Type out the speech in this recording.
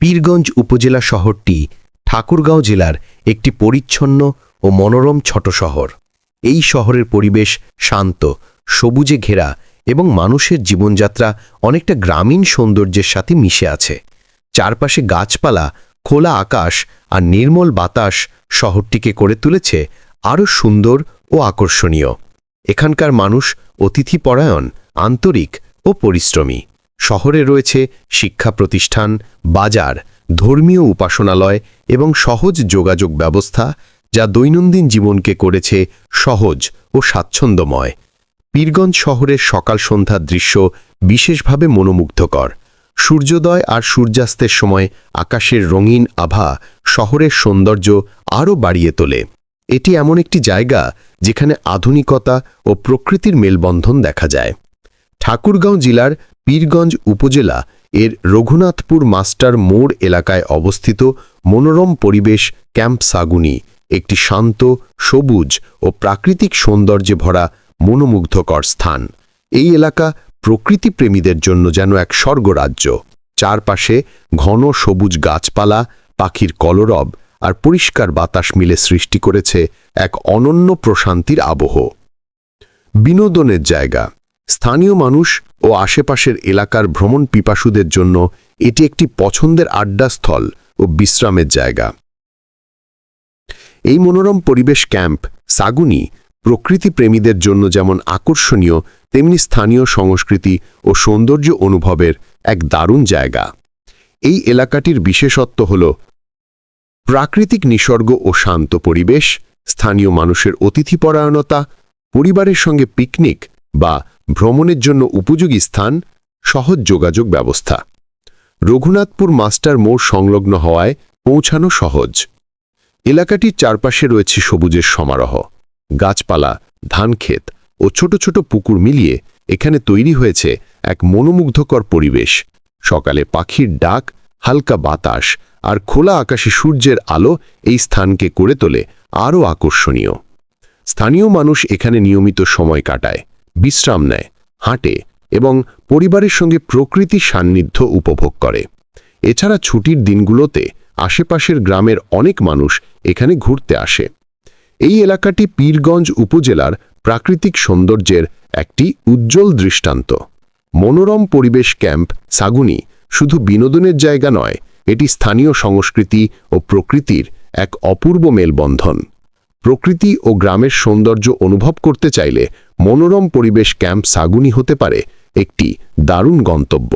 পীরগঞ্জ উপজেলা শহরটি ঠাকুরগাঁও জেলার একটি পরিচ্ছন্ন ও মনোরম ছোট শহর। এই শহরের পরিবেশ শান্ত, সবুজে ঘেরা এবং মানুষের জীবনযাত্রা অনেকটা গ্রামীণ সৌন্দর্যের সাথে মিশে আছে। চারপাশে গাছপালা, খোলা আকাশ আর নির্মল বাতাস শহরটিকে করে তুলেছে আরও সুন্দর ও আকর্ষণীয়। এখানকার মানুষ অতিথিপরায়ণ, আন্তরিক ও পরিশ্রমী। শহরে রয়েছে শিক্ষা প্রতিষ্ঠান, বাজার, ধর্মীয় উপাসনালয় এবং সহজ যোগাযোগ ব্যবস্থা, যা দৈনন্দিন জীবনকে করেছে সহজ ও স্বাচ্ছন্দ্যময়। পীরগঞ্জ শহরের সকাল সন্ধ্যার দৃশ্য বিশেষভাবে মনোমুগ্ধকর। সূর্যোদয় আর সূর্যাস্তের সময় আকাশের রঙিন আভা শহরের সৌন্দর্য আরও বাড়িয়ে তোলে। এটি এমন একটি জায়গা যেখানে আধুনিকতা ও প্রকৃতির মেলবন্ধন দেখা যায়। ঠাকুরগাঁও জেলার পীরগঞ্জ উপজেলা এর রঘুনাথপুর মাস্টার মোড় এলাকায় অবস্থিত মনোরম পরিবেশ ক্যাম্প সাগুনি, একটি শান্ত, সবুজ ও প্রাকৃতিক সৌন্দর্যে ভরা মনোমুগ্ধকর স্থান। এই এলাকা প্রকৃতিপ্রেমীদের জন্য যেন এক স্বর্গরাজ্য। চারপাশে ঘন সবুজ গাছপালা, পাখির কলরব আর পরিষ্কার বাতাস মিলে সৃষ্টি করেছে এক অনন্য প্রশান্তির আবহ। বিনোদনের জায়গা স্থানীয় মানুষ ও আশেপাশের এলাকার ভ্রমণ পিপাসুদের জন্য এটি একটি পছন্দের আড্ডাস্থল ও বিশ্রামের জায়গা। এই মনোরম পরিবেশ ক্যাম্প সাগুনি প্রকৃতি প্রেমীদের জন্য যেমন আকর্ষণীয়, তেমনি স্থানীয় সংস্কৃতি ও সৌন্দর্য অনুভবের এক দারুণ জায়গা। এই এলাকাটির বিশেষত্ব হল প্রাকৃতিক নিসর্গ ও শান্ত পরিবেশ, স্থানীয় মানুষের অতিথিপরায়ণতা, পরিবারের সঙ্গে পিকনিক বা ভ্রমণের জন্য উপযোগী স্থান, সহজ যোগাযোগ ব্যবস্থা। রঘুনাথপুর মাস্টার মোড় সংলগ্ন হওয়ায় পৌঁছানো সহজ। এলাকাটির চারপাশে রয়েছে সবুজের সমারোহ, গাছপালা ধানক্ষেত ও ছোট ছোট পুকুর মিলিয়ে এখানে তৈরি হয়েছে এক মনোমুগ্ধকর পরিবেশ। সকালে পাখির ডাক, হালকা বাতাস আর খোলা আকাশে সূর্যের আলো এই স্থানকে করে তোলে আরও আকর্ষণীয়। স্থানীয় মানুষ এখানে নিয়মিত সময় কাটায়। বিশ্রাম নেয়, হাঁটে এবং পরিবারের সঙ্গে প্রকৃতি সান্নিধ্য উপভোগ করে। এছাড়া ছুটির দিনগুলোতে আশেপাশের গ্রামের অনেক মানুষ এখানে ঘুরতে আসে। এই এলাকাটি পীরগঞ্জ উপজেলার প্রাকৃতিক সৌন্দর্যের একটি উজ্জ্বল দৃষ্টান্ত। মনোরম পরিবেশ ক্যাম্প, সাগুনি, শুধু বিনোদনের জায়গা নয়, এটি স্থানীয় সংস্কৃতি ও প্রকৃতির এক অপূর্ব মেলবন্ধন। প্রকৃতি ও গ্রামের সৌন্দর্য অনুভব করতে চাইলে মনোরম পরিবেশ ক্যাম্প সাগুনি হতে পারে একটি দারুণ গন্তব্য।